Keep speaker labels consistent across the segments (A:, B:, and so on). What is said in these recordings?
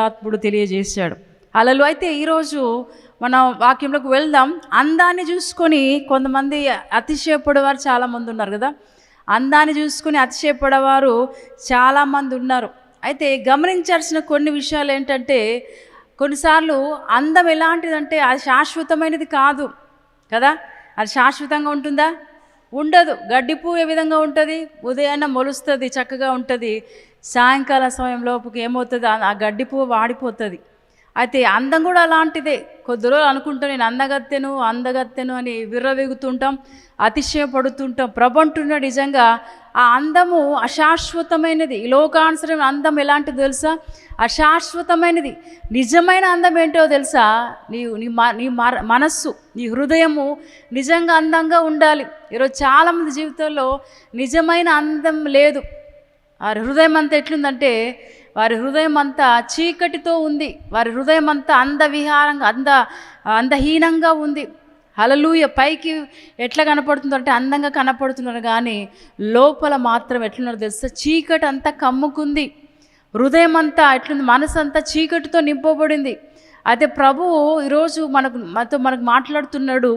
A: దాత్ముడు తెలియజేశాడు. అలలు అయితే ఈరోజు మనం వాక్యంలోకి వెళ్దాం. అందాన్ని చూసుకొని కొంతమంది అతిశయపడేవారు చాలామంది ఉన్నారు కదా. అందాన్ని చూసుకొని అతిశయపడేవారు చాలామంది ఉన్నారు. అయితే గమనించాల్సిన కొన్ని విషయాలు ఏంటంటే కొన్నిసార్లు అందం ఎలాంటిదంటే అది శాశ్వతమైనది కాదు కదా. అది శాశ్వతంగా ఉంటుందా? ఉండదు. గడ్డి పువ్వు ఏ విధంగా ఉంటుంది. ఉదయాన్నే మొలుస్తుంది చక్కగా ఉంటుంది. సాయంకాల సమయంలోపుకి ఏమవుతుంది? ఆ- గడ్డి పువ్వు వాడిపోతుంది. అయితే అందం కూడా అలాంటిదే. కొద్ది రోజులు అనుకుంటాం నేను అందగత్తెను అందగత్తెను అని విర్రవేగుతుంటాం అతిశయపడుతుంటాం. ప్రభంటున్న నిజంగా ఆ అందము అశాశ్వతమైనది. ఈ లోకానుసరం అందం ఎలాంటిది తెలుసా? అశాశ్వతమైనది. నిజమైన అందం ఏంటో తెలుసా? నీ నీ మ- నీ మర- మనస్సు నీ హృదయము నిజంగా అందంగా ఉండాలి. ఈరోజు చాలామంది జీవితంలో నిజమైన అందం లేదు. వారి హృదయం అంతా ఎట్లుందంటే వారి హృదయం అంతా చీకటితో ఉంది. వారి హృదయం అంతా అందవిహారంగా అంద అందహీనంగా ఉంది. హలలుయ పైకి ఎట్లా కనపడుతుందో అంటే అందంగా కనపడుతున్నారు కానీ లోపల మాత్రం ఎట్లున్నారో తెలుసా? చీకటి అంతా కమ్ముకుంది. హృదయం అంతా ఎట్లుంది? మనసు అంతా చీకటితో నింపబడింది. అయితే ప్రభువు ఈరోజు మనకు మనతో మనకు మాట్లాడుతున్నాడు.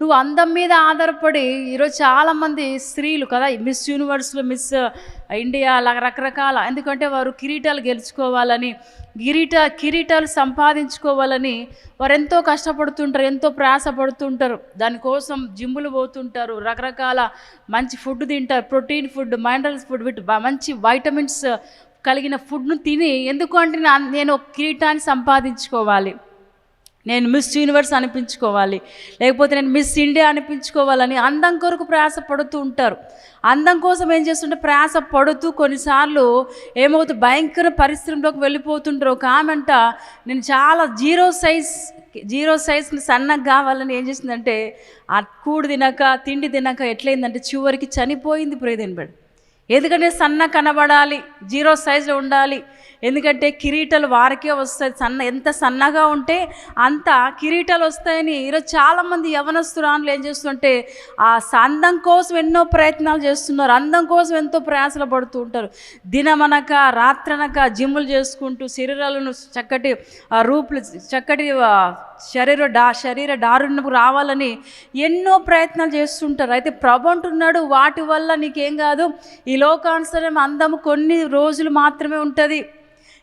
A: నువ్వు అందం మీద ఆధారపడి ఈరోజు చాలామంది స్త్రీలు కదా మిస్ యూనివర్స్లో మిస్ ఇండియా అలా రకరకాల ఎందుకంటే వారు కిరీటాలు గెలుచుకోవాలని కిరీట కిరీటాలు సంపాదించుకోవాలని వారు ఎంతో కష్టపడుతుంటారు ఎంతో ప్రయాసపడుతుంటారు. దానికోసం జిమ్ములు పోతుంటారు రకరకాల మంచి ఫుడ్ తింటారు ప్రోటీన్ ఫుడ్ మైనరల్స్ ఫుడ్ వీటి మంచి వైటమిన్స్ కలిగిన ఫుడ్ను తిని ఎందుకు అంటే నా- నేను ఒక కిరీటాన్ని సంపాదించుకోవాలి. నేను మిస్ యూనివర్స్ అనిపించుకోవాలి. లేకపోతే నేను మిస్ ఇండియా అనిపించుకోవాలని అందం కొరకు ప్రయాస పడుతూ ఉంటారు. అందం కోసం ఏం చేస్తుంటే ప్రయాస పడుతూ కొన్నిసార్లు ఏమవుతుంది భయంకర పరిశ్రమలోకి వెళ్ళిపోతుంటారు. ఒక ఆమెంట నేను చాలా జీరో సైజ్ జీరో సైజ్ని సన్నగా కావాలని ఏం చేసిందంటే ఆ కూడు తినక తిండి తినక ఎట్లయిందంటే చివరికి చనిపోయింది ప్రియదినబడి ఎందుకంటే సన్న కనబడాలి జీరో సైజులో ఉండాలి. ఎందుకంటే కిరీటాలు వారికే వస్తాయి. సన్న ఎంత సన్నగా ఉంటే అంత కిరీటాలు వస్తాయని ఈరోజు చాలామంది యవనస్తురాన్లు ఏం చేస్తుంటే ఆ స- అందం కోసం ఎన్నో ప్రయత్నాలు చేస్తున్నారు. అందం కోసం ఎంతో ప్రయాసలు పడుతూ ఉంటారు. దినమనక రాత్రనక జిమ్ములు చేసుకుంటూ శరీరాలను చక్కటి రూపులు చక్కటి శరీర డా శరీర దారుణపు రావాలని ఎన్నో ప్రయత్నాలు చేస్తుంటారు. అయితే ప్రభు అంటున్నాడు వాటి వల్ల నీకేం కాదు? ఈ లోకానుసరం అందము కొన్ని రోజులు మాత్రమే ఉంటుంది.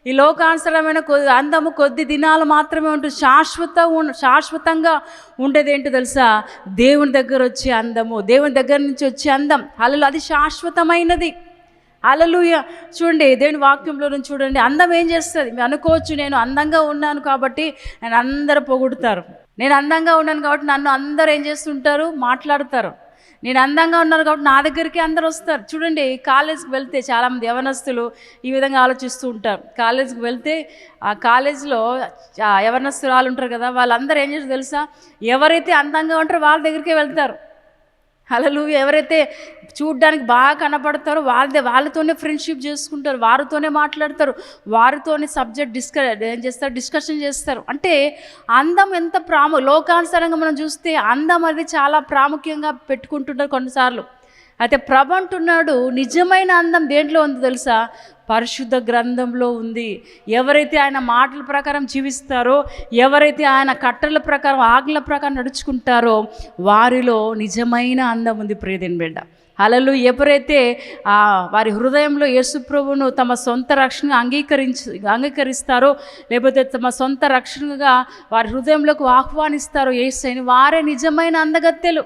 A: ఈ లోకానుసరమైన కొద్ది అందము కొద్ది దినాలు మాత్రమే ఉంటుంది శాశ్వత శాశ్వతంగా ఉండేది ఏంటో తెలుసా? దేవుని దగ్గర వచ్చే అందము దేవుని దగ్గర నుంచి వచ్చే అందం అలా అది శాశ్వతమైనది. అలలుయ చూడండి దేవుని వాక్యంలో నుంచి చూడండి అందం ఏం చేస్తుంది? మీరు అనుకోవచ్చు నేను అందంగా ఉన్నాను కాబట్టి నేను అందరు పొగుడుతారు. నేను అందంగా ఉన్నాను కాబట్టి నన్ను అందరు ఏం చేస్తుంటారు? మాట్లాడతారు. నేను అందంగా ఉన్నాను కాబట్టి నా దగ్గరికి అందరు వస్తారు. చూడండి కాలేజ్కి వెళ్తే చాలామంది యవనస్తులు ఈ విధంగా ఆలోచిస్తూ ఉంటారు. కాలేజ్కి వెళ్తే ఆ కాలేజ్లో యవనస్తులు యవనస్తురాలు ఉంటారు కదా వాళ్ళందరూ ఏం చేస్తారు తెలుసా? ఎవరైతే అందంగా ఉంటారో వాళ్ళ దగ్గరికే వెళ్తారు. అలలు ఎవరైతే చూడ్డానికి బాగా కనపడతారో వాళ్ళదే వాళ్ళతోనే ఫ్రెండ్షిప్ చేసుకుంటారు వారితోనే మాట్లాడతారు వారితోనే సబ్జెక్ట్ డిస్క ఏం చేస్తారు డిస్కషన్ చేస్తారు. అంటే అందం ఎంత ప్రాము లోకానుసారంగా మనం చూస్తే అందం అది చాలా ప్రాముఖ్యంగా పెట్టుకుంటుంటారు కొన్నిసార్లు. అయితే ప్రభ అంటున్నాడు నిజమైన అందం దేంట్లో ఉంది తెలుసా? పరిశుద్ధ గ్రంథంలో ఉంది. ఎవరైతే ఆయన మాటల ప్రకారం జీవిస్తారో ఎవరైతే ఆయన కట్టల ప్రకారం ఆజ్ఞల ప్రకారం నడుచుకుంటారో వారిలో నిజమైన అందం ఉంది ప్రియదేని బిడ్డ. అలలు ఎవరైతే వారి హృదయంలో యేసుప్రభును తమ సొంత రక్షణగా అంగీకరించి అంగీకరిస్తారో లేకపోతే తమ సొంత రక్షణగా వారి హృదయంలోకి ఆహ్వానిస్తారో యేసని వారే నిజమైన అందగత్తెలు.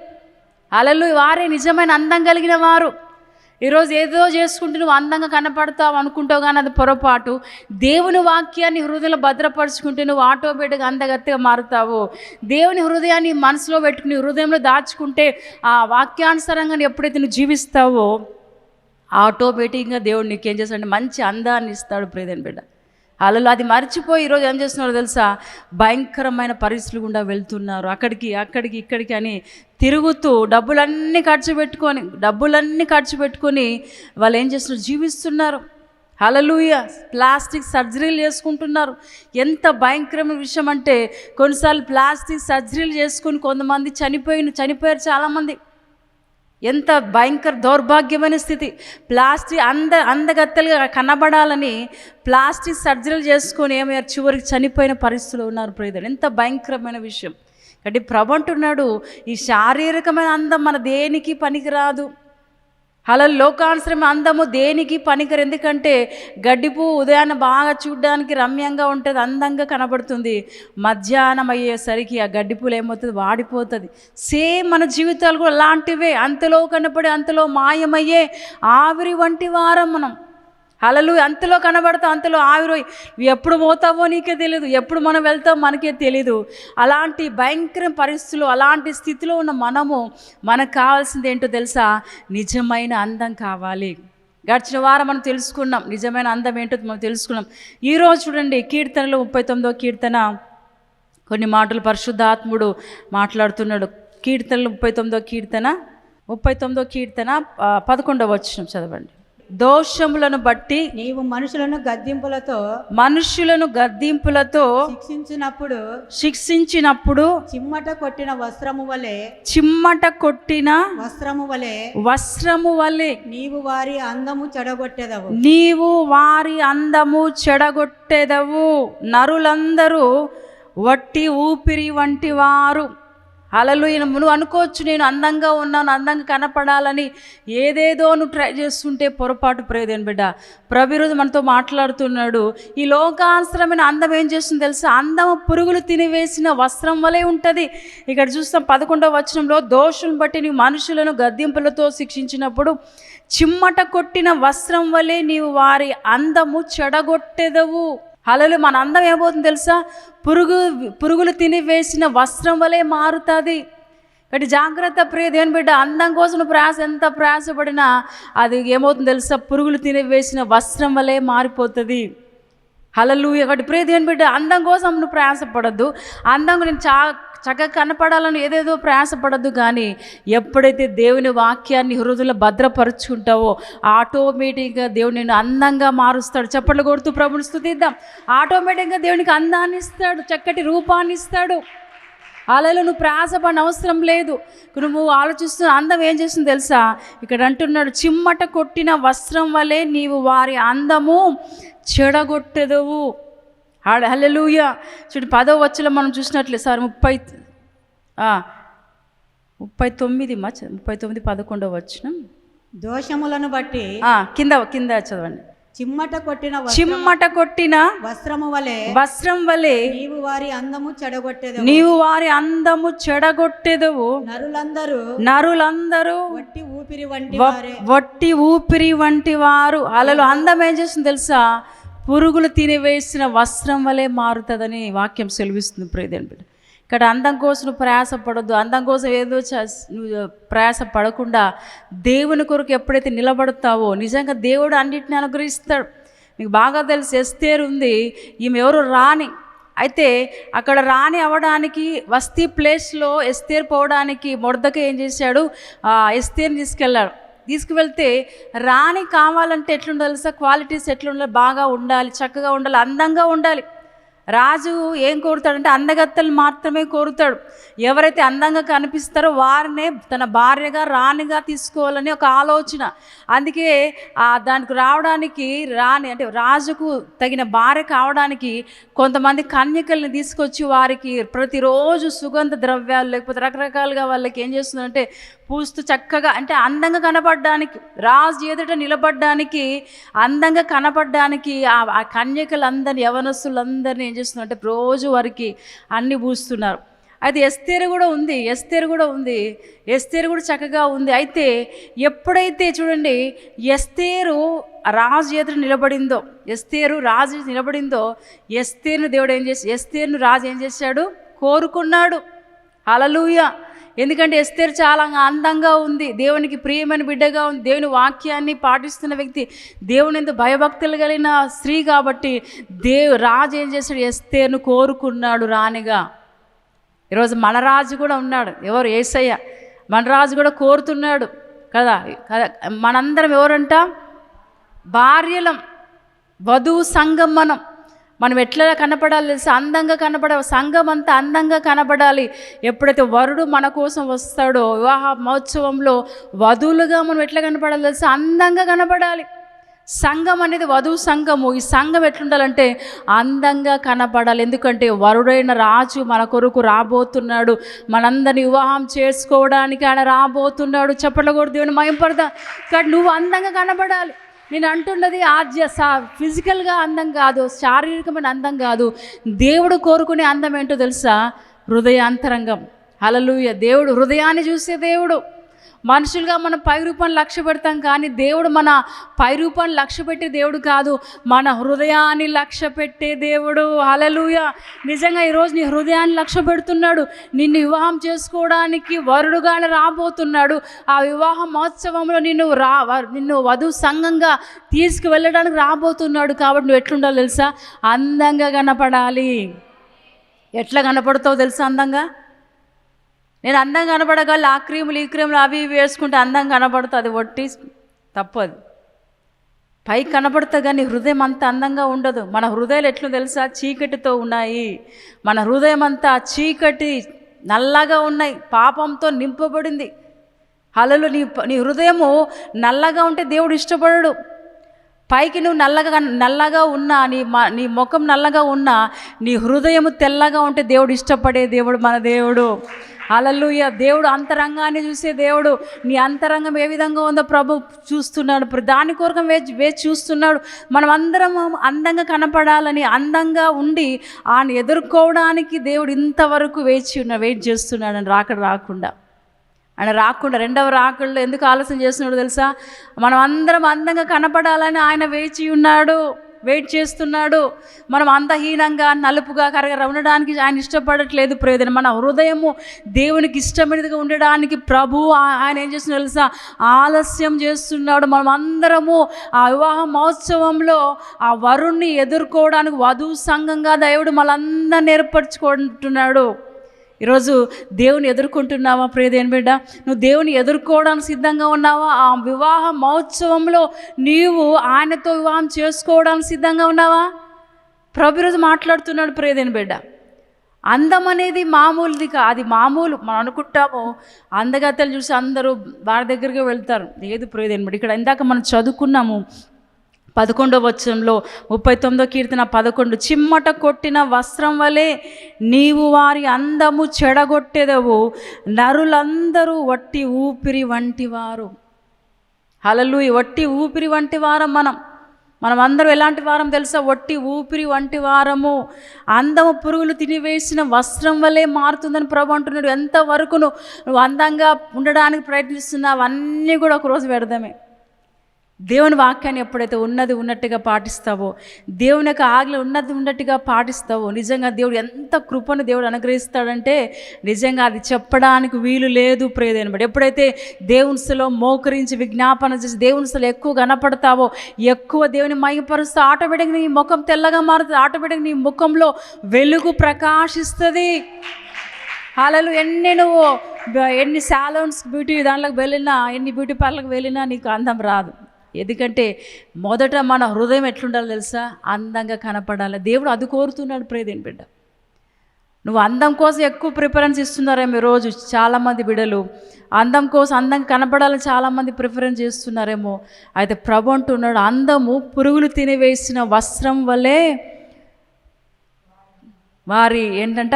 A: అలలు వారే నిజమైన అందం కలిగిన వారు. ఈరోజు ఏదో చేసుకుంటూ నువ్వు అందంగా కనపడతావు అనుకుంటావు కానీ అది పొరపాటు. దేవుని వాక్యాన్ని హృదయంలో భద్రపరుచుకుంటే నువ్వు ఆటోమేటిక్గా అందగత్తగా మారుతావు. దేవుని హృదయాన్ని మనసులో పెట్టుకుని హృదయంలో దాచుకుంటే ఆ వాక్యానుసారంగా ఎప్పుడైతే నువ్వు జీవిస్తావో ఆటోమేటిక్గా దేవుడు నీకేం చేస్తాడంటే మంచి అందాన్ని ఇస్తాడు ప్రేదని బిడ్డ. అలలు అది మర్చిపోయి ఈరోజు ఏం చేస్తున్నారో తెలుసా? భయంకరమైన పరిస్థితులు గుండా వెళ్తున్నారు. అక్కడికి అక్కడికి ఇక్కడికి అని తిరుగుతూ డబ్బులన్నీ ఖర్చు పెట్టుకొని డబ్బులన్నీ ఖర్చు పెట్టుకొని వాళ్ళు ఏం చేస్తున్నారు? జీవిస్తున్నారు. హలలుయ ప్లాస్టిక్ సర్జరీలు చేసుకుంటున్నారు. ఎంత భయంకరమైన విషయం అంటే కొన్నిసార్లు ప్లాస్టిక్ సర్జరీలు చేసుకుని కొంతమంది చనిపోయిన చనిపోయారు చాలామంది. ఎంత భయంకర దౌర్భాగ్యమైన స్థితి. ప్లాస్టిక్ అంద అందగత్తెలుగా కనబడాలని ప్లాస్టిక్ సర్జరీలు చేసుకొని ఏమయ్యారు? చివరికి చనిపోయిన పరిస్థితులు ఉన్నారు ప్రియదులు ఎంత భయంకరమైన విషయం. కాబట్టి ప్రభు అంటున్నాడు ఈ శారీరకమైన అందం మన దేనికి పనికిరాదు. అలా లోకానుసరమైన అందము దేనికి పనికిరు ఎందుకంటే గడ్డిపు ఉదయాన్న బాగా చూడడానికి రమ్యంగా ఉంటుంది అందంగా కనబడుతుంది. మధ్యాహ్నం అయ్యేసరికి ఆ గడ్డిపూలు ఏమవుతుంది? వాడిపోతుంది. సేమ్ మన జీవితాలు కూడా అలాంటివే. అంతలో కనపడి అంతలో మాయమయ్యే ఆవిరి వంటి వారం మనం. అలలు అంతలో కనబడతావు అంతలో ఆవిరోయి. ఎప్పుడు పోతావో నీకే తెలియదు ఎప్పుడు మనం వెళ్తామో మనకే తెలియదు అలాంటి భయంకర పరిస్థితులు అలాంటి స్థితిలో ఉన్న మనము మనకు కావాల్సింది ఏంటో తెలుసా? నిజమైన అందం కావాలి. గడిచిన వారం మనం తెలుసుకున్నాం నిజమైన అందం ఏంటో మనం తెలుసుకున్నాం. ఈరోజు చూడండి కీర్తనలో ముప్పై తొమ్మిదో కీర్తన. కొన్ని మాటలు పరిశుద్ధాత్ముడు మాట్లాడుతున్నాడు. కీర్తనలు ముప్పై తొమ్మిదో కీర్తన ముప్పై తొమ్మిదో కీర్తన పదకొండవ వచ్చిన చదవండి. దోషములను బట్టి
B: నీవు మనుషులను గద్దింపులతో
A: మనుష్యులను గద్దింపులతో
B: శిక్షించినప్పుడు
A: శిక్షించినప్పుడు
B: చిమ్మట కొట్టిన వస్త్రము వలె
A: చిమ్మట కొట్టిన
B: వస్త్రము వలె
A: వస్త్రము వలె
B: నీవు వారి అందము చెడగొట్టెదవు.
A: నీవు వారి అందము చెడగొట్టెదవు. నరులందరూ వట్టి ఊపిరి వంటి వారు. అలలు నువ్వు అనుకోవచ్చు నేను అందంగా ఉన్నాను అందంగా కనపడాలని ఏదేదో నువ్వు ట్రై చేస్తుంటే పొరపాటు ప్రేదేని బిడ్డ. ప్రభిరోజు మనతో మాట్లాడుతున్నాడు ఈ లోకాశ్రమైన అందం ఏం చేస్తుంది తెలుసా? అందము పురుగులు తినివేసిన వస్త్రం వలె ఉంటుంది. ఇక్కడ చూస్తాం పదకొండవ వచనంలో దోషులను బట్టి నీ మనుషులను గద్దింపులతో శిక్షించినప్పుడు చిమ్మట కొట్టిన వస్త్రం వలె నీవు వారి అందము చెడగొట్టెదవు. అలలు మన అందం ఏమవుతుంది తెలుసా? పురుగు పురుగులు తిని వేసిన వస్త్రం వలె మారుతుంది. కాబట్టి జాగ్రత్త ప్రియ దేవుని బిడ్డ అందం కోసం ప్రయాస ఎంత ప్రయాసపడినా అది ఏమవుతుంది తెలుసా? పురుగులు తిని వేసిన వస్త్రం వలె మారిపోతుంది. హలలు ఒకటి ప్రియ దేవుని బిడ్డ అందం కోసం నువ్వు ప్రయాసపడద్దు. అందం నేను చా చక్కగా కనపడాలని ఏదేదో ప్రయాసపడద్దు కానీ ఎప్పుడైతే దేవుని వాక్యాన్ని హృదయలో భద్రపరుచుకుంటావో ఆటోమేటిక్గా దేవుడు నేను అందంగా మారుస్తాడు. చప్పట్లు కొడుతూ ప్రభుని స్థుతిద్దాం ఆటోమేటిక్గా దేవునికి అందాన్ని ఇస్తాడు చక్కటి రూపాన్ని ఇస్తాడు. అలలో నువ్వు ప్రయాసపడిన అవసరం లేదు. నువ్వు ఆలోచిస్తున్న అందం ఏం చేస్తుంది తెలుసా? ఇక్కడ అంటున్నాడు చిమ్మట కొట్టిన వస్త్రం వలె నీవు వారి అందము చెడగొట్టెదవు. ఆడ హల్లెలూయ. చూడు పదో వచ్చలో మనం చూసినట్లే సార్ ముప్పై ఆ, ముప్పై తొమ్మిది మా చ- ముప్పై తొమ్మిది పదకొండవ వచ్చిన
B: దోషములను బట్టి
A: కింద కింద చదవండి.
B: చిమ్మట కొట్టిన
A: చిమ్మట కొట్టిన
B: వస్త్రము వలె
A: వస్త్రం వలె
B: నీవు వారి అందము చెడగొట్టెదవు.
A: నీవు వారి అందము చెడగొట్టెదవు.
B: నరులందరూ
A: నరులందరూ
B: వట్టి ఊపిరి వంటి
A: వట్టి ఊపిరి వంటి వారు. అలలు అందం ఏం చేస్తుంది తెలుసా? పురుగులు తినివేసిన వస్త్రం వలె మారుతుందని వాక్యం సెలవిస్తుంది. ప్రియదేని బిడ్డ ఇక్కడ అందం కోసం నువ్వు ప్రయాసపడద్దు. అందం కోసం ఏదో ప్రయాసపడకుండా ప్రయాస పడకుండా దేవుని కొరకు ఎప్పుడైతే నిలబడతావో నిజంగా దేవుడు అన్నిటిని అనుగ్రహిస్తాడు. నీకు బాగా తెలిసి ఎస్తేరు ఉంది. ఈమె ఎవరు? రాని అయితే అక్కడ రాణి అవ్వడానికి వస్తీ ప్లేస్లో ఎస్తేర్ పోవడానికి మొడదక ఏం చేశాడు? ఆ ఎస్తేర్ని తీసుకెళ్ళాడు. తీసుకువెళ్తే రాణి కావాలంటే ఎట్లుండాలి సార్? క్వాలిటీస్ ఎట్లుండాలి? బాగా ఉండాలి చక్కగా ఉండాలి అందంగా ఉండాలి. రాజు ఏం కోరుతాడంటే అందగత్తలు మాత్రమే కోరుతాడు. ఎవరైతే అందంగా కనిపిస్తారో వారినే తన భార్యగా రాణిగా తీసుకోవాలని ఒక ఆలోచన. అందుకే దానికి రావడానికి రాణి అంటే రాజుకు తగిన భార్య కావడానికి కొంతమంది కన్యకల్ని తీసుకొచ్చి వారికి ప్రతిరోజు సుగంధ ద్రవ్యాలు లేకపోతే రకరకాలుగా వాళ్ళకి ఏం చేస్తుందంటే పూస్తూ చక్కగా అంటే అందంగా కనపడడానికి రాజు ఎదుట నిలబడడానికి అందంగా కనపడడానికి ఆ ఆ కన్యకలందరినీ యవనస్తులందరినీ ఏం చేస్తున్నారంటే రోజు వారికి అన్ని పూస్తున్నారు. అయితే ఎస్తేరు కూడా ఉంది ఎస్తేరు కూడా ఉంది ఎస్తేరు కూడా చక్కగా ఉంది. అయితే ఎప్పుడైతే చూడండి ఎస్తేరు రాజు ఎదుట నిలబడిందో ఎస్తేరు రాజు నిలబడిందో ఎస్తేరును దేవుడు ఏం చేసి ఎస్తేరును రాజు ఏం చేశాడు? కోరుకున్నాడు. హలలుయ ఎందుకంటే ఎస్తేరు చాలా అందంగా ఉంది. దేవునికి ప్రియమైన బిడ్డగా ఉంది. దేవుని వాక్యాన్ని పాటిస్తున్న వ్యక్తి దేవుని ఎంత భయభక్తులు కలిగిన స్త్రీ కాబట్టి దేవు రాజు ఏం చేశాడు? ఎస్తేరును కోరుకున్నాడు రాణిగా. ఈరోజు మన రాజు కూడా ఉన్నాడు. ఎవరు? ఏసయ్య. మన రాజు కూడా కోరుతున్నాడు కదా? కదా? మనందరం ఎవరంట? భార్యలం. వధువు సంగం మనం మనం ఎట్లా కనపడాలి తెలుసా? అందంగా కనపడాలి సంఘం అంతా అందంగా కనపడాలి. ఎప్పుడైతే వరుడు మన కోసం వస్తాడో వివాహ మహోత్సవంలో వధువులుగా మనం ఎట్లా కనపడాలి తెలుసా? అందంగా కనపడాలి. సంఘం అనేది వధువు సంఘము. ఈ సంఘం ఎట్లుండాలంటే అందంగా కనపడాలి. ఎందుకంటే వరుడైన రాజు మన కొరకు రాబోతున్నాడు. మనందరిని వివాహం చేసుకోవడానికి ఆయన రాబోతున్నాడు. చెప్పట్లో కూడా దేవుని మయంపడదా కానీ నువ్వు అందంగా కనపడాలి. నేను అంటున్నది ఆద్య సా ఫిజికల్గా అందం కాదు శారీరకమైన అందం కాదు. దేవుడు కోరుకునే అందం ఏంటో తెలుసా? హృదయాంతరంగం. అలలుయ దేవుడు హృదయాన్ని చూసే దేవుడు. మనుషులుగా మనం పై రూపాన్ని లక్ష్య పెడతాం కానీ దేవుడు మన పై రూపాన్ని లక్ష్య పెట్టే దేవుడు కాదు. మన హృదయాన్ని లక్ష్య పెట్టే దేవుడు. అలలుయ నిజంగా ఈరోజు నీ హృదయాన్ని లక్ష్య పెడుతున్నాడు. నిన్ను వివాహం చేసుకోవడానికి వరుడుగానే రాబోతున్నాడు. ఆ వివాహ మహోత్సవంలో నిన్ను రా వ- నిన్ను వధు సంఘంగా తీసుకువెళ్ళడానికి రాబోతున్నాడు కాబట్టి నువ్వు ఎట్లుండాలి తెలుసా? అందంగా కనపడాలి. ఎట్లా కనపడతావు తెలుసా అందంగా? నేను అందంగా కనబడగల ఆ క్రీములు ఈ క్రీములు అవి ఇవి వేసుకుంటే అందంగా కనబడుతుంది అది ఒట్టి తప్పదు. పైకి కనబడతా కానీ హృదయం అంత అందంగా ఉండదు. మన హృదయాలు ఎట్లు తెలుసా? చీకటితో ఉన్నాయి. మన హృదయం అంతా చీకటి నల్లగా ఉన్నాయి. పాపంతో నింపబడింది. అలలు నీ నీ హృదయము నల్లగా ఉంటే దేవుడు ఇష్టపడడు. పైకి నువ్వు నల్లగా నల్లగా ఉన్నా నీ మ నీ ముఖం నల్లగా ఉన్నా నీ హృదయము తెల్లగా ఉంటే దేవుడు ఇష్టపడే దేవుడు మన దేవుడు. అలలుయ దేవుడు అంతరంగాన్ని చూసే దేవుడు. నీ అంతరంగం ఏ విధంగా ఉందో ప్రభు చూస్తున్నాడు. దాని కొరకు వేచి వేచి చూస్తున్నాడు. మనం అందరం అందంగా కనపడాలని అందంగా ఉండి ఆయన ఎదుర్కోవడానికి దేవుడు ఇంతవరకు వేచి ఉన్న వెయిట్ చేస్తున్నాడు అని రాకడ రాకుండా. ఆయన రాకుండా రెండవ రాకుండా ఎందుకు ఆలస్యం చేస్తున్నాడు తెలుసా? మనం అందరం అందంగా కనపడాలని ఆయన వేచి ఉన్నాడు. వెయిట్ చేస్తున్నాడు. మనం అందహీనంగా నలుపుగా కరగర ఉండడానికి ఆయన ఇష్టపడట్లేదు ప్రయోజనం మన హృదయము దేవునికి ఇష్టమైనదిగా ఉండడానికి ప్రభు ఆయన ఏం చేస్తున్నాడు తెలుసా? ఆలస్యం చేస్తున్నాడు. మనం అందరము ఆ వివాహ మహోత్సవంలో ఆ వరుణ్ణి ఎదుర్కోవడానికి వధువు సంఘంగా దేవుడు మనందరిని ఏర్పరచుకుంటున్నాడు. ఈరోజు దేవుని ఎదుర్కొంటున్నావా ప్రియదేని బిడ్డ? నువ్వు దేవుని ఎదుర్కోవడానికి సిద్ధంగా ఉన్నావా? ఆ వివాహ మహోత్సవంలో నీవు ఆయనతో వివాహం చేసుకోవడానికి సిద్ధంగా ఉన్నావా? ప్రభు ఈరోజు మాట్లాడుతున్నాడు ప్రియదేని బిడ్డ. అందం అనేది మామూలుది కా అది మామూలు. మనం అనుకుంటాము అందగత్తెలు చూసి అందరూ వారి దగ్గరికి వెళ్తారు. లేదు ప్రియదేని బిడ్డ ఇక్కడ ఇందాక మనం చదువుకున్నాము పదకొండవ వచనంలో ముప్పై తొమ్మిదో కీర్తన పదకొండు చిమ్మట కొట్టిన వస్త్రం వలె నీవు వారి అందము చెడగొట్టెదవు నరులందరూ వట్టి ఊపిరి వంటి వారు. హలలు వట్టి ఊపిరి వంటి వారం మనం. మనం అందరం ఎలాంటి వారం తెలుసా? వట్టి ఊపిరి వంటి వారము. అందము పురుగులు తినివేసిన వస్త్రం వల్లే మారుతుందని ప్రభు అంటున్నాడు. ఎంతవరకు నువ్వు నువ్వు అందంగా ఉండడానికి ప్రయత్నిస్తున్నావు అన్నీ కూడా ఒకరోజు పెడదామే. దేవుని వాక్యాన్ని ఎప్పుడైతే ఉన్నది ఉన్నట్టుగా పాటిస్తావో దేవుని యొక్క ఆజ్ఞ ఉన్నది ఉన్నట్టుగా పాటిస్తావో నిజంగా దేవుడు ఎంత కృపను దేవుడు అనుగ్రహిస్తాడంటే నిజంగా అది చెప్పడానికి వీలు లేదు ప్రేదేని ఎప్పుడైతే దేవునిసలో మోకరించి విజ్ఞాపన చేసి దేవునిసలో ఎక్కువ కనపడతావో ఎక్కువ దేవుని మయపరుస్తూ ఆటోమేటిక్గా నీ ముఖం తెల్లగా మారుతుంది ఆటోమేటిక్గా నీ ముఖంలో వెలుగు ప్రకాశిస్తుంది. అలలు ఎన్ని నువ్వు ఎన్ని సాలోన్స్ బ్యూటీ దాంట్లోకి వెళ్ళినా ఎన్ని బ్యూటీ పార్లర్కి వెళ్ళినా నీకు అందం రాదు. ఎందుకంటే మొదట మన హృదయం ఎట్లుండాలో తెలుసా? అందంగా కనపడాలి. దేవుడు అది కోరుతున్నాడు ప్రేదేని బిడ్డ. నువ్వు అందం కోసం ఎక్కువ ప్రిఫరెన్స్ ఇస్తున్నారేమో రోజు చాలామంది బిడ్డలు అందం కోసం అందంగా కనపడాలని చాలామంది ప్రిఫరెన్స్ చేస్తున్నారేమో. అయితే ప్రభు అంటున్నాడు అందము పురుగులు తినివేసిన వస్త్రం వల్లే వారి ఏంటంట?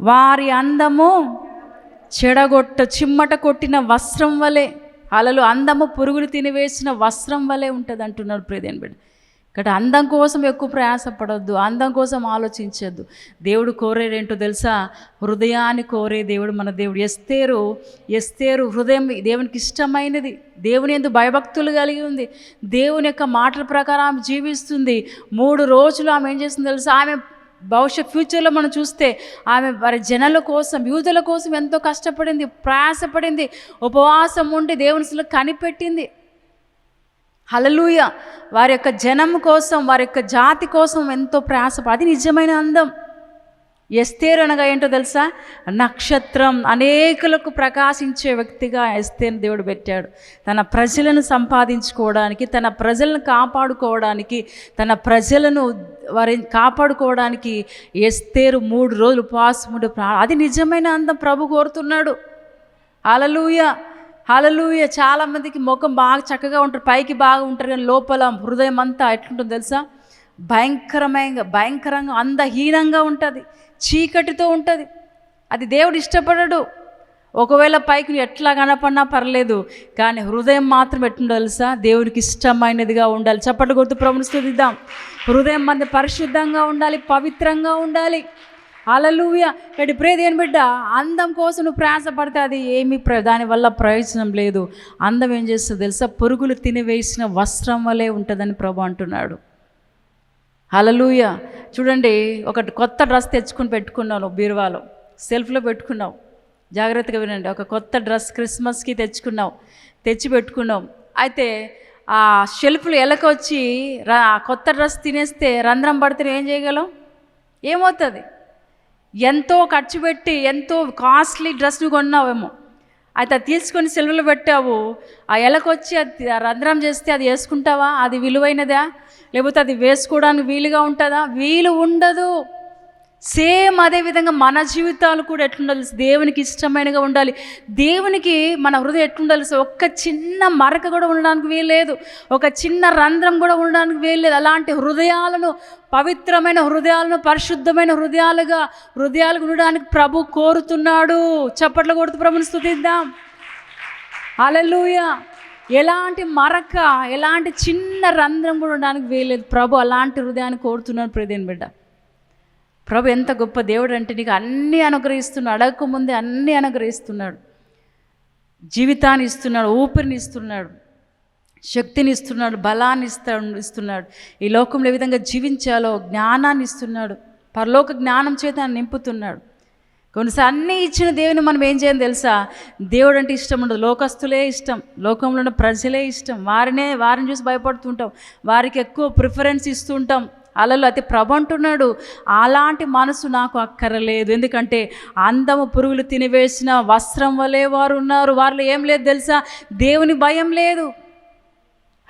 A: వారి అందము చెడగొట్ట చిమ్మట కొట్టిన వస్త్రం వలె అలలు అందము పురుగులు తినివేసిన వస్త్రం వలె ఉంటుంది అంటున్నాడు ప్రియదేని బిడ్డ. ఇక్కడ అందం కోసం ఎక్కువ ప్రయాసపడొద్దు అందం కోసం ఆలోచించొద్దు. దేవుడు కోరేదేంటో తెలుసా? హృదయాన్ని కోరే దేవుడు మన దేవుడు. ఎస్తేరు ఎస్తేరు హృదయం దేవునికి ఇష్టమైనది. దేవుని ఎందు భయభక్తులు కలిగి ఉంది. దేవుని యొక్క మాటల ప్రకారం ఆమె జీవిస్తుంది. మూడు రోజులు ఆమె ఏం చేస్తుంది తెలుసా? ఆమె భవిష్యత్ ఫ్యూచర్లో మనం చూస్తే ఆమె వారి జనల కోసం యూదుల కోసం ఎంతో కష్టపడింది ప్రయాసపడింది ఉపవాసం ఉండి దేవునిసులు కనిపెట్టింది. హలలుయ వారి యొక్క జనం కోసం వారి యొక్క జాతి కోసం ఎంతో ప్రయాసపడి అది నిజమైన అందం. ఎస్తేరు అనగా ఏంటో తెలుసా? నక్షత్రం. అనేకులకు ప్రకాశించే వ్యక్తిగా ఎస్తేను దేవుడు పెట్టాడు. తన ప్రజలను సంపాదించుకోవడానికి తన ప్రజలను కాపాడుకోవడానికి తన ప్రజలను వారి కాపాడుకోవడానికి ఎస్తేరు మూడు రోజులు ఉపవాసముడు ప్రా- అది నిజమైన అందం ప్రభు కోరుతున్నాడు. అలలూయ అలలూయ చాలామందికి ముఖం బాగా చక్కగా ఉంటారు పైకి బాగా ఉంటారు కానీ లోపల హృదయం అంతా ఎట్లుంటుందో తెలుసా? భయంకరమైన భయంకరంగా అందహీనంగా ఉంటుంది. చీకటితో ఉంటుంది. అది దేవుడు ఇష్టపడడు. ఒకవేళ పైకి నువ్వు ఎట్లా కనపడినా పర్లేదు కానీ హృదయం మాత్రం ఎట్లుండో తెలుసా? దేవునికి ఇష్టమైనదిగా ఉండాలి. చప్పట్లు గుర్తు ప్రభుని స్తుతిద్దాం హృదయం మంది పరిశుద్ధంగా ఉండాలి పవిత్రంగా ఉండాలి. అలలుయ ఇక్కడ ప్రేదేని బిడ్డ? అందం కోసం నువ్వు ప్రయాసపడితే అది ఏమీ ప్ర దానివల్ల ప్రయోజనం లేదు. అందం ఏం చేస్తుందో తెలుసా? పురుగులు తినివేసిన వస్త్రం వలె ఉంటుందని ప్రభు అంటున్నాడు. హలలుయ చూడండి ఒకటి కొత్త డ్రెస్ తెచ్చుకుని పెట్టుకున్నావు బీరువాలో. సెల్ఫ్లో పెట్టుకున్నావు. జాగ్రత్తగా వినండి ఒక కొత్త డ్రెస్ క్రిస్మస్కి తెచ్చుకున్నావు తెచ్చి పెట్టుకున్నాం. అయితే ఆ షెల్ఫ్లు ఎలకొచ్చి రా కొత్త డ్రెస్ తినేస్తే రంధ్రం పడితే ఏం చేయగలం ఏమవుతుంది? ఎంతో ఖర్చు పెట్టి ఎంతో కాస్ట్లీ డ్రెస్ కొన్నావేమో. అయితే అది తీసుకొని సెల్ఫ్లో పెట్టావు. ఆ ఎలకొచ్చి అది రంధ్రం చేస్తే అది వేసుకుంటావా? అది విలువైనదా? లేకపోతే అది వేసుకోవడానికి వీలుగా ఉంటుందా? వీలు ఉండదు. సేమ్ అదే విధంగా మన జీవితాలు కూడా ఎట్లుండాలి దేవునికి ఇష్టమైనగా ఉండాలి. దేవునికి మన హృదయం ఎట్లుండాలి ఒక్క చిన్న మరక కూడా ఉండడానికి వీల్లేదు. ఒక చిన్న రంధ్రం కూడా ఉండడానికి వీల్లేదు. అలాంటి హృదయాలను పవిత్రమైన హృదయాలను పరిశుద్ధమైన హృదయాలుగా హృదయాలు ఉండడానికి ప్రభు కోరుతున్నాడు. చప్పట్లు కొడుతూ ప్రభుని స్థుతిద్దాం అలలుయా ఎలాంటి మరక ఎలాంటి చిన్న రంధ్రం కూడా ఉండడానికి వీల్లేదు. ప్రభు అలాంటి హృదయాన్ని కోరుతున్నాడు ప్రదేన్ బిడ్డ. ప్రభు ఎంత గొప్ప దేవుడు అంటే నీకు అన్నీ అనుగ్రహిస్తున్నాడు. అడగక ముందే అన్నీ అనుగ్రహిస్తున్నాడు. జీవితాన్ని ఇస్తున్నాడు ఊపిరిని ఇస్తున్నాడు శక్తిని ఇస్తున్నాడు బలాన్ని ఇస్తాడు ఇస్తున్నాడు. ఈ లోకంలో ఏ విధంగా జీవించాలో జ్ఞానాన్ని ఇస్తున్నాడు. పరలోక జ్ఞానం చేత ఆయన నింపుతున్నాడు. కొన్నిసార్లు అన్నీ ఇచ్చిన దేవుని మనం ఏం చేయం తెలుసా? దేవుడు అంటే ఇష్టం ఉండదు. లోకస్తులే ఇష్టం. లోకంలో ఉన్న ప్రజలే ఇష్టం. వారినే వారిని చూసి భయపడుతుంటాం. వారికి ఎక్కువ ప్రిఫరెన్స్ ఇస్తుంటాం. అలలో అయితే ప్రభు అంటున్నాడు. అలాంటి మనసు నాకు అక్కరలేదు. ఎందుకంటే అందము పురుగులు తినివేసిన వస్త్రం వలె వారు ఉన్నారు. వారిలో ఏం లేదు తెలుసా? దేవుని భయం లేదు.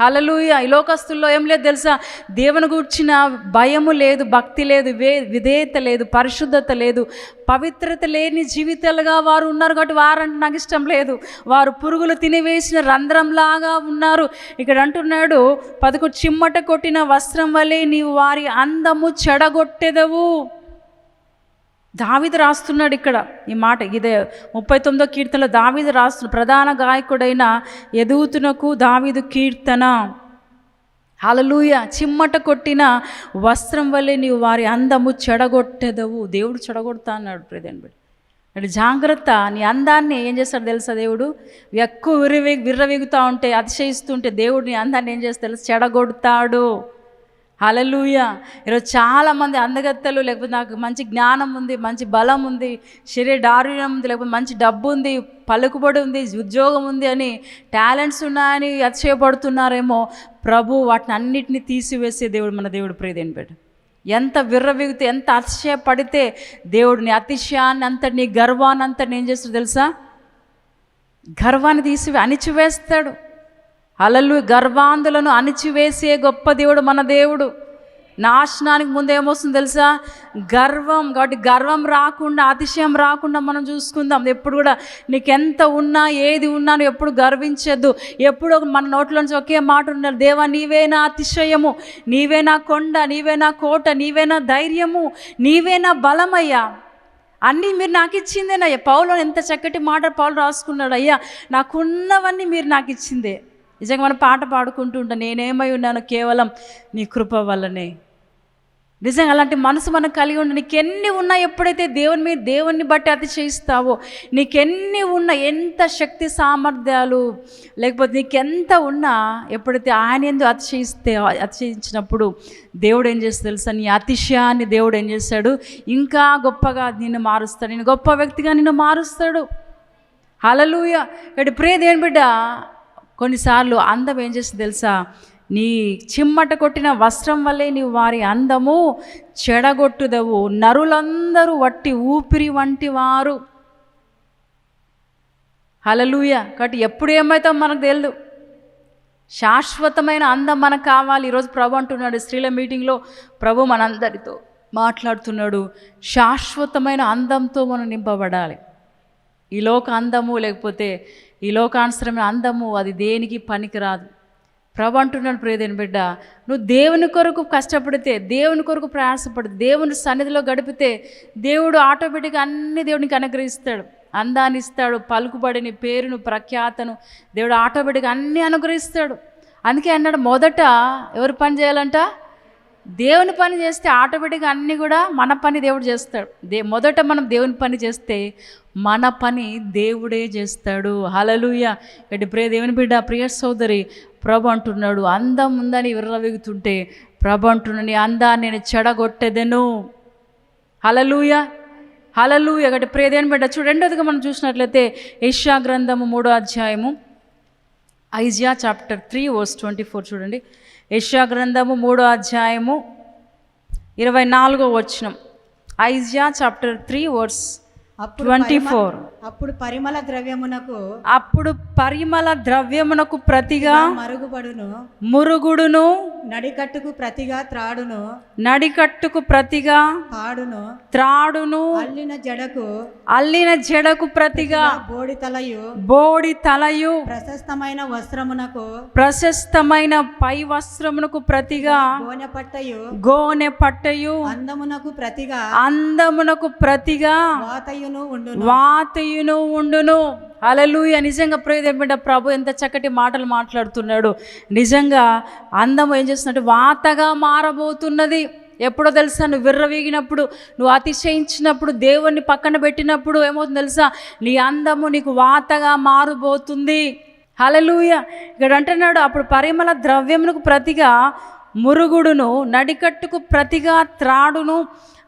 A: అలలుయ ఈ లోకస్తుల్లో ఏం లేదు తెలుసా? దేవుని గూర్చిన భయము లేదు భక్తి లేదు వే విధేయత లేదు పరిశుద్ధత లేదు పవిత్రత లేని జీవితాలుగా వారు ఉన్నారు కాబట్టి వారంటే నాకు ఇష్టం లేదు. వారు పురుగులు తినివేసిన రంధ్రంలాగా ఉన్నారు. ఇక్కడ అంటున్నాడు పదకొ చిమ్మట కొట్టిన వస్త్రం వలె నీవు వారి అందము చెడగొట్టెదవు. దావిది రాస్తున్నాడు ఇక్కడ. ఈ మాట ఇదే ముప్పై తొమ్మిదో కీర్తనలో దావిది రాస్తున్న ప్రధాన గాయకుడైన ఎదుగుతునకు దావిదు కీర్తన. హలలుయ చిమ్మట కొట్టిన వస్త్రం వల్లే నీవు వారి అందము చెడగొట్టెదవు. దేవుడు చెడగొడతా అన్నాడు ప్రదేన్ బిడ్డ. అంటే జాగ్రత్త నీ అందాన్ని ఏం చేస్తాడు తెలుసా దేవుడు? ఎక్కువ విర్రవీ విర్రవీగుతూ ఉంటే అతిశయిస్తుంటే దేవుడు నీ అందాన్ని ఏం చేస్తా తెలుసు? చెడగొడతాడు. హలలుయ ఈరోజు చాలామంది అందగత్తలు లేకపోతే నాకు మంచి జ్ఞానం ఉంది మంచి బలం ఉంది శరీర దారుణ్యం ఉంది లేకపోతే మంచి డబ్బు ఉంది పలుకుబడి ఉంది ఉద్యోగం ఉంది అని టాలెంట్స్ ఉన్నాయని అతిశయపడుతున్నారేమో. ప్రభు వాటిని అన్నిటిని తీసివేసే దేవుడు మన దేవుడు ప్రేదేని బిడ్డ. ఎంత విర్రవిగితే ఎంత అతిశయపడితే దేవుడిని అతిశయాన్ని అంత నీ గర్వాన్ని అంతటిని ఏం చేస్తాడు తెలుసా? గర్వాన్ని తీసి అణిచివేస్తాడు. అలలు గర్వాంధులను అణిచివేసే గొప్ప దేవుడు మన దేవుడు. నాశనానికి ముందు ఏమొస్తుంది తెలుసా? గర్వం. కాబట్టి గర్వం రాకుండా అతిశయం రాకుండా మనం చూసుకుందాం. ఎప్పుడు కూడా నీకెంత ఉన్నా ఏది ఉన్నా ఎప్పుడు గర్వించద్దు. ఎప్పుడు ఒక మన నోట్లోంచి ఒకే మాట ఉన్నారు దేవా నీవే నా అతిశయము. నీవే నా కొండ నీవే నా కోట నీవే నా ధైర్యము. నీవే నా బలమయ్యా. అన్నీ మీరు నాకు ఇచ్చిందేనయ్యా. పౌలు ఎంత చక్కటి మాట పౌలు రాసుకున్నాడు. అయ్యా నాకున్నవన్నీ మీరు నాకు ఇచ్చిందే. నిజంగా మనం పాట పాడుకుంటూ ఉంటాం నేనేమై ఉన్నాను కేవలం నీ కృప వల్లనే. నిజంగా అలాంటి మనసు మనం కలిగి ఉండి నీకెన్ని ఉన్నా ఎప్పుడైతే దేవుని మీద దేవుణ్ణి బట్టి అతిశయిస్తావో నీకెన్ని ఉన్నా ఎంత శక్తి సామర్థ్యాలు లేకపోతే నీకెంత ఉన్నా ఎప్పుడైతే ఆయన ఎందు అతిశయిస్తే అతిశయించినప్పుడు దేవుడు ఏం చేస్తాడు తెలుసా? నీ అతిశయాన్ని దేవుడు ఏం చేస్తాడు? ఇంకా గొప్పగా నిన్ను మారుస్తాడు. నేను గొప్ప వ్యక్తిగా నిన్ను మారుస్తాడు. హలలుయ ఇక్కడ ప్రియ దేని బిడ్డ కొన్నిసార్లు అందం ఏం చేస్తుంది తెలుసా? నీ చిమ్మట కొట్టిన వస్త్రం వల్లే నీవు వారి అందము చెడగొట్టుదవు. నరులందరూ వట్టి ఊపిరి వంటి వారు. హలలుయ కాబట్టి ఎప్పుడు ఏమవుతాం మనకు తెలియదు శాశ్వతమైన అందం మనకు కావాలి. ఈరోజు ప్రభు అంటున్నాడు స్త్రీల మీటింగ్లో ప్రభు మనందరితో మాట్లాడుతున్నాడు. శాశ్వతమైన అందంతో మనం నింపబడాలి. ఈ లోక అందము లేకపోతే ఈ లోకానుసరమైన అందము అది దేనికి పనికిరాదు. ప్రభు అంటున్నాడు ప్రియదేని బిడ్డ నువ్వు దేవుని కొరకు కష్టపడితే దేవుని కొరకు ప్రయాసపడి దేవుని సన్నిధిలో గడిపితే దేవుడు ఆటోమేటిక్గా అన్ని దేవునికి అనుగ్రహిస్తాడు. అందాన్ని ఇస్తాడు పలుకుబడిని పేరును ప్రఖ్యాతను దేవుడు ఆటోమేటిక్గా అన్నీ అనుగ్రహిస్తాడు. అందుకే అన్నాడు మొదట ఎవరు పని చేయాలంట? దేవుని పని చేస్తే ఆటోమేటిక్గా అన్నీ కూడా మన పని దేవుడు చేస్తాడు. దే మొదట మనం దేవుని పని చేస్తే మన పని దేవుడే చేస్తాడు. హలలుయ ఇటు ప్రియ దేవుని బిడ్డ ప్రియ సోదరి ప్రభు అంటున్నాడు అందం ఉందని విర్రవెగుతుంటే ప్రభు అంటున్నాడు నీ అందాన్ని నేను చెడగొట్టెదెను. హలలుయ హలలుయ ఒకటి ప్రియ దేవుని బిడ్డ చూడండి రెండోదిగా మనం చూసినట్లయితే ఏషియా గ్రంథము మూడో అధ్యాయము Isaiah chapter three verse twenty four చూడండి. యెషయా గ్రంథము మూడో అధ్యాయము ఇరవై నాలుగో వచనం. Isaiah chapter three verse twenty four.
B: అప్పుడు పరిమళ ద్రవ్యమునకు
A: అప్పుడు పరిమళ ద్రవ్యమునకు ప్రతిగా
B: మరుగుపడును
A: మురుగుడును
B: నడికట్టుకు ప్రతిగా త్రాడును.
A: నడికట్టుకు ప్రతిగా
B: తాడును
A: త్రాడును
B: అల్లిన జడకు
A: అల్లిన జడకు ప్రతిగా
B: బోడి తలయు
A: బోడి తలయు
B: ప్రశస్తమైన వస్త్రమునకు
A: ప్రశస్తమైన పై వస్త్రమునకు ప్రతిగా
B: గోనె పట్టయు
A: గోనె పట్టయు
B: అందమునకు ప్రతిగా
A: అందమునకు ప్రతిగా
B: వాతయును ఉండును.
A: వాతయును ఉండును. అలలుయ నిజంగా ప్రేదేమిట ప్రభు ఎంత చక్కటి మాటలు మాట్లాడుతున్నాడు. నిజంగా అందం ఏం చేస్తున్నట్టు? వాతగా మారబోతున్నది. ఎప్పుడో తెలుసా? నువ్వు విర్రవీగినప్పుడు నువ్వు అతిశయించినప్పుడు దేవుణ్ణి పక్కన పెట్టినప్పుడు ఏమవుతుంది తెలుసా? నీ అందము నీకు వాతగా మారబోతుంది. హలలుయ ఇక్కడ అంటున్నాడు అప్పుడు పరిమళ ద్రవ్యమునకు ప్రతిగా మురుగుడును నడికట్టుకు ప్రతిగా త్రాడును.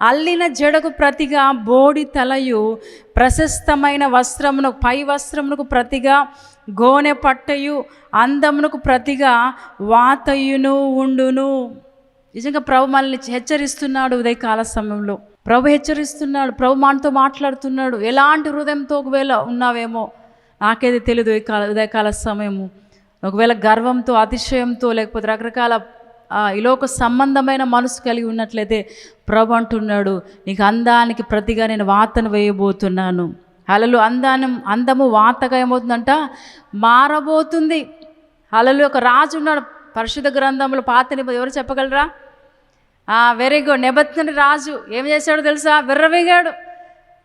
A: అల్లిన జడకు ప్రతిగా బోడి తలయు ప్రశస్తమైన వస్త్రమును పై వస్త్రమునకు ప్రతిగా గోనె పట్టయు అందమునకు ప్రతిగా వాతయును ఉండును. నిజంగా ప్రభు మనల్ని హెచ్చరిస్తున్నాడు ఉదయకాల సమయంలో. ప్రభు హెచ్చరిస్తున్నాడు ప్రభు మనతో మాట్లాడుతున్నాడు. ఎలాంటి హృదయంతో ఒకవేళ ఉన్నావేమో నాకేది తెలియదు కాల ఉదయకాల సమయము. ఒకవేళ గర్వంతో అతిశయంతో లేకపోతే రకరకాల ఆ, ఇలోక సంబంధమైన మనసు కలిగి ఉన్నట్లయితే ప్రభు అంటున్నాడు నీకు అందానికి ప్రతిగా నేను వాతను వేయబోతున్నాను. అలలు అందానం అందము వాతగా ఏమవుతుందంట? మారబోతుంది. అలలు ఒక రాజు ఉన్నాడు పరిశుద్ధ గ్రంథంలో పాత ఎవరు చెప్పగలరా? వెరీ గుడ్ నెబత్తుని రాజు ఏం చేశాడో తెలుసా? విర్రవేగాడు.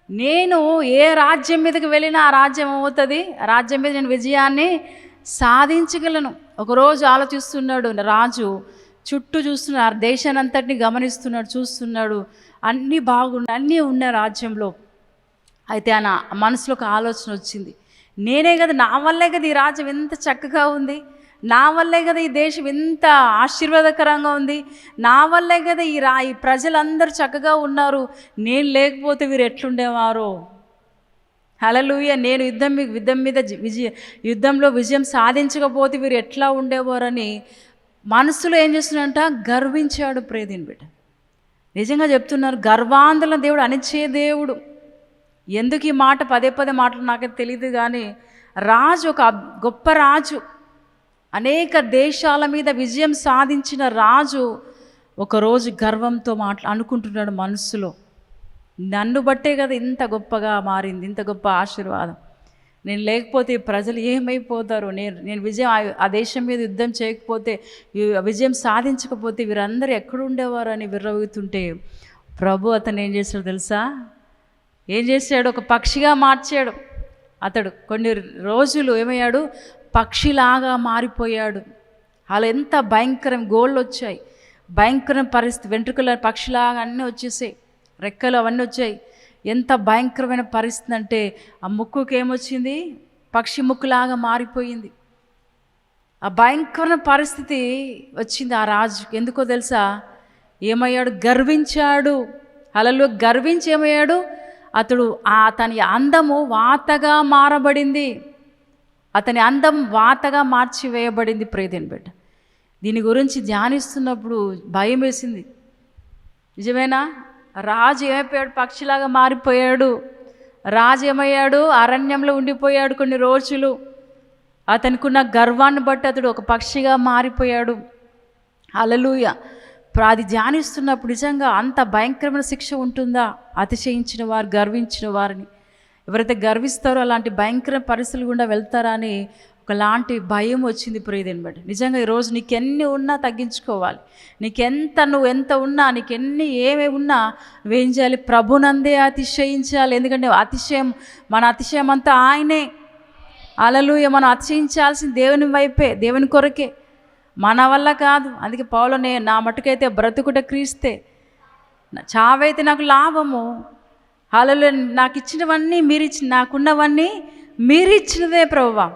A: నేను ఏ రాజ్యం మీదకి వెళ్ళినా ఆ రాజ్యం ఏమవుతుంది? ఆ రాజ్యం మీద నేను విజయాన్ని సాధించగలను. ఒకరోజు ఆలోచిస్తున్నాడు రాజు చుట్టూ చూస్తున్నాడు దేశాన్ని అంతటిని గమనిస్తున్నాడు చూస్తున్నాడు. అన్నీ బాగున్నాయి అన్నీ ఉన్నాయి రాజ్యంలో అయితే ఆయన మనసులో ఒక ఆలోచన వచ్చింది. నేనే కదా నా వల్లే కదా ఈ రాజ్యం ఎంత చక్కగా ఉంది? నా వల్లే కదా ఈ దేశం ఎంత ఆశీర్వాదకరంగా ఉంది? నా వల్లే కదా ఈ రా ఈ ప్రజలందరూ చక్కగా ఉన్నారు. నేను లేకపోతే వీరు ఎట్లుండేవారో? హలలుయ నేను యుద్ధం యుద్ధం మీద విజయ యుద్ధంలో విజయం సాధించకపోతే వీరు ఎట్లా ఉండేవారని మనసులో ఏం చేస్తున్నాడంట? గర్వించాడు ప్రేదిని బిడ్డ. నిజంగా చెప్తున్నారు గర్వాంధుల దేవుడు అనిచ్చే దేవుడు. ఎందుకు ఈ మాట పదే పదే మాటలు నాకైతే తెలియదు కానీ రాజు ఒక గొప్ప రాజు. అనేక దేశాల మీద విజయం సాధించిన రాజు ఒకరోజు గర్వంతో మాట్లా అనుకుంటున్నాడు మనసులో నన్ను బట్టే కదా ఇంత గొప్పగా మారింది ఇంత గొప్ప ఆశీర్వాదం. నేను లేకపోతే ప్రజలు ఏమైపోతారు? నేను నేను విజయం ఆ- దేశం మీద యుద్ధం చేయకపోతే విజయం సాధించకపోతే వీరందరూ ఎక్కడుండేవారు అని ప్రభు అతను ఏం చేశాడు తెలుసా? ఏం చేశాడు? ఒక పక్షిగా మార్చాడు. అతడు కొన్ని రోజులు ఏమయ్యాడు? పక్షిలాగా మారిపోయాడు. అలా ఎంత భయంకరం గోళ్ళు వచ్చాయి. భయంకరం పరిస్థితి. వెంట్రుకల పక్షిలాగా అన్నీ వచ్చేసాయి. రెక్కలు అవన్నీ వచ్చాయి. ఎంత భయంకరమైన పరిస్థితి అంటే ఆ ముక్కుకి ఏమొచ్చింది పక్షి ముక్కులాగా మారిపోయింది. ఆ భయంకరమైన పరిస్థితి వచ్చింది ఆ రాజుకి. ఎందుకో తెలుసా? ఏమయ్యాడు? గర్వించాడు. అలలో గర్వించి ఏమయ్యాడు? అతడు ఆ అతని అందము వాతగా మారబడింది. అతని అందం వాతగా మార్చి వేయబడింది ప్రేదేని బిడ్డ. దీని గురించి ధ్యానిస్తున్నప్పుడు భయం వేసింది నిజమేనా? రాజు ఏమైపోయాడు? పక్షిలాగా మారిపోయాడు. రాజు ఏమయ్యాడు? అరణ్యంలో ఉండిపోయాడు కొన్ని రోజులు. అతనికి ఉన్న గర్వాన్ని బట్టి అతడు ఒక పక్షిగా మారిపోయాడు. అలలుయ అది ధ్యానిస్తున్నప్పుడు నిజంగా అంత భయంకరమైన శిక్ష ఉంటుందా? అతిశయించిన వారు గర్వించిన వారిని. ఎవరైతే గర్విస్తారో అలాంటి భయంకర పరిస్థితులు గుండా వెళ్తారా అని ఒకలాంటి భయం వచ్చింది ప్రియదని బట్టి. నిజంగా ఈరోజు నీకెన్ని ఉన్నా తగ్గించుకోవాలి. నీకెంత నువ్వు ఎంత ఉన్నా నీకెన్ని ఏమి ఉన్నా నువ్వేం చేయాలి? ప్రభునందే అతిశయించాలి. ఎందుకంటే అతిశయం మన అతిశయం అంతా ఆయనే. అలలుయ మనం అతిశయించాల్సిన దేవుని వైపే దేవుని కొరకే. మన వల్ల కాదు. అందుకే పౌలనే నా మటుకైతే బ్రతుకుట క్రీస్తే. చావైతే నాకు లాభము. అలలు నాకు ఇచ్చినవన్నీ మీరు ఇచ్చిన నాకున్నవన్నీ మీరు ఇచ్చినదే ప్రభువా.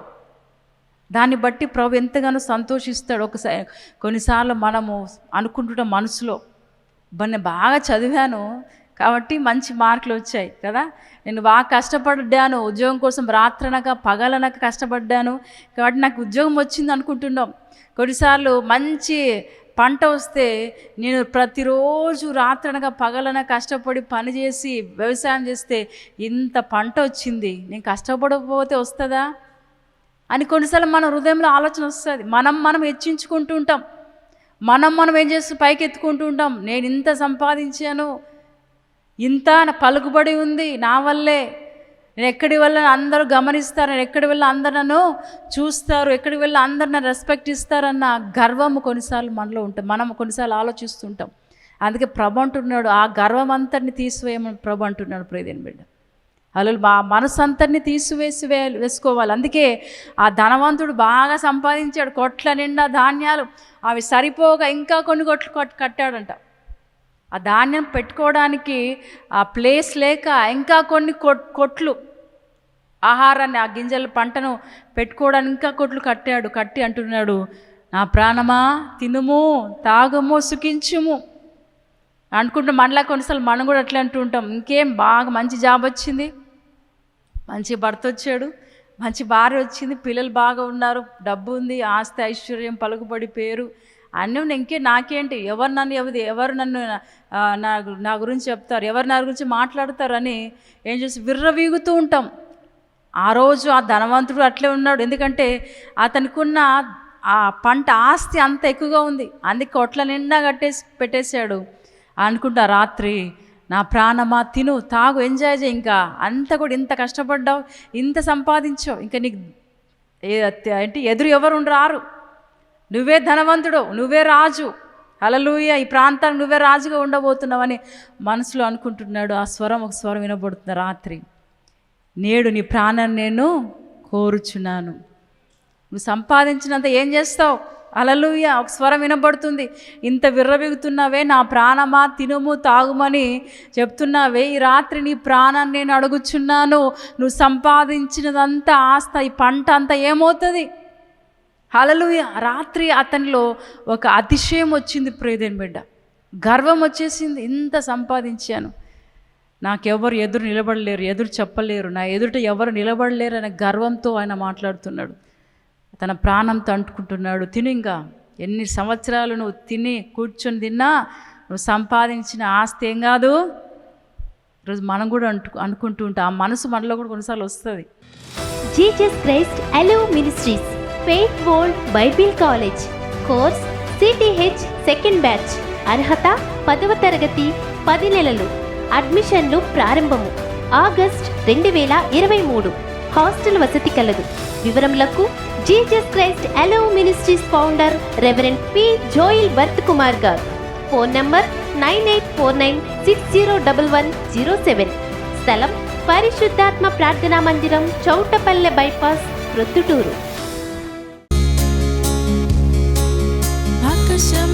A: దాన్ని బట్టి ప్రభు ఎంతగానో సంతోషిస్తాడు. ఒకసారి కొన్నిసార్లు మనము అనుకుంటుంటాం మనసులో బన్నీ బాగా చదివాను కాబట్టి మంచి మార్కులు వచ్చాయి కదా. నేను బాగా కష్టపడ్డాను ఉద్యోగం కోసం రాత్రనక పగలనక కష్టపడ్డాను కాబట్టి నాకు ఉద్యోగం వచ్చింది అనుకుంటున్నాం. కొన్నిసార్లు మంచి పంట వస్తే నేను ప్రతిరోజు రాత్రనక పగలన కష్టపడి పని చేసి వ్యవసాయం చేస్తే ఇంత పంట వచ్చింది. నేను కష్టపడకపోతే వస్తుందా? అని కొన్నిసార్లు మన హృదయంలో ఆలోచన వస్తుంది. మనం మనం హెచ్చించుకుంటూ ఉంటాం. మనం మనం ఏం చేస్తూ పైకి ఎత్తుకుంటూ ఉంటాం. నేను ఇంత సంపాదించాను. ఇంత నా పలుకుబడి ఉంది నా వల్లే. నేను ఎక్కడి వల్ల అందరూ గమనిస్తారు. నేను ఎక్కడి వల్ల అందరు నన్ను చూస్తారు. ఎక్కడి వల్ల అందరు నన్ను రెస్పెక్ట్ ఇస్తారన్న గర్వం కొన్నిసార్లు మనలో ఉంటుంది మనం కొన్నిసార్లు ఆలోచిస్తుంటాం అందుకే ప్రభు అంటున్నాడు ఆ గర్వం అంతటిని తీసివేయమని ప్రభు అంటున్నాడు ప్రేదేని బిడ్డ. అలా మా మనసు అంతటిని తీసివేసి వే వేసుకోవాలి. అందుకే ఆ ధనవంతుడు బాగా సంపాదించాడు. కొట్ల నిండా ధాన్యాలు. అవి సరిపోగా ఇంకా కొన్ని కొట్లు కొట్ కట్టాడంట. ఆ ధాన్యం పెట్టుకోవడానికి ఆ ప్లేస్ లేక ఇంకా కొన్ని కొట్ కొట్లు. ఆహారాన్ని ఆ గింజల పంటను పెట్టుకోవడానికి ఇంకా కొట్లు కట్టాడు. కట్టి అంటున్నాడు నా ప్రాణమా తినుము తాగుము సుఖించుము. అనుకుంటే మనలా కొన్నిసార్లు మనం కూడా అట్లా అంటూ ఉంటాం. ఇంకేం బాగా మంచి జాబ్ వచ్చింది. మంచి భర్త వచ్చాడు మంచి భార్య వచ్చింది పిల్లలు బాగా ఉన్నారు డబ్బు ఉంది ఆస్తి ఐశ్వర్యం పలుకుబడి పేరు అన్నీ ఇంకే నాకేంటి? ఎవరు నన్ను ఎవరు ఎవరు నన్ను నా నా గురించి చెప్తారు? ఎవరు నా గురించి మాట్లాడతారని ఏం చేసి విర్రవీగుతూ ఉంటాం. ఆ రోజు ఆ ధనవంతుడు అట్లే ఉన్నాడు. ఎందుకంటే అతనికి ఉన్న ఆ పంట ఆస్తి అంత ఎక్కువగా ఉంది. అందుకే కొట్ల నిండా కట్టేసి పెట్టేశాడు. అనుకుంటా రాత్రి నా ప్రాణమా తిను తాగు ఎంజాయ్ చేయి ఇంకా. అంత కూడా ఇంత కష్టపడ్డావు ఇంత సంపాదించావు. ఇంకా నీకు ఏంటి ఎదురు ఎవరు రారు. నువ్వే ధనవంతుడు నువ్వే రాజు. అలలుయ ఈ ప్రాంతానికి నువ్వే రాజుగా ఉండబోతున్నావని మనసులో అనుకుంటున్నాడు. ఆ స్వరం ఒక స్వరం వినబడుతుంది రాత్రి. నేడు నీ ప్రాణాన్ని నేను కోరుచున్నాను. నువ్వు సంపాదించినంత ఏం చేస్తావు? అలలుయ ఒక స్వరం వినబడుతుంది. ఇంత విర్రవిగుతున్నావే నా ప్రాణమా తినుము తాగుమని చెప్తున్నావే. ఈ రాత్రి నీ ప్రాణాన్ని నేను అడుగుచున్నాను. నువ్వు సంపాదించినదంతా ఆస్త ఈ పంట అంతా ఏమవుతుంది? హలలుయ రాత్రి అతనిలో ఒక అతిశయం వచ్చింది ప్రియదేని బిడ్డ. గర్వం వచ్చేసింది ఇంత సంపాదించాను. నాకెవరు ఎదురు నిలబడలేరు ఎదురు చెప్పలేరు. నా ఎదుట ఎవరు నిలబడలేరు అనే గర్వంతో ఆయన మాట్లాడుతున్నాడు. తన ప్రాణంతో అంటుకుంటున్నాడు తిను ఇంకా. ఎన్ని సంవత్సరాలు నువ్వు తిని కూర్చొని తిన్నా నువ్వు సంపాదించిన ఆస్తి ఏం కాదు? ఈరోజు మనం కూడా అంటు అనుకుంటూ ఉంటాం. ఆ మనసు మనలో కూడా కొన్నిసార్లు వస్తుంది.
C: జీజస్ క్రైస్ట్ అలో ministries faith world Bible college course సిటీహెచ్ second batch అర్హత పదవ తరగతి పది నెలలు అడ్మిషన్లు ప్రారంభము ఆగస్ట్ రెండు వేల ఇరవై మూడు. హాస్టల్ వసతి కలదు. వివరములకు జీజస్ క్రైస్ట్ అలో ministries founder reverend P Joel Bharath Kumar గారు. Phone number nine eight four nine six zero double one zero seven. స్థలం పరిశుద్ధాత్మ ప్రార్థనా మందిరం చౌటపల్లె బైపాస్ ప్రొత్తుటూరు ఆకాశం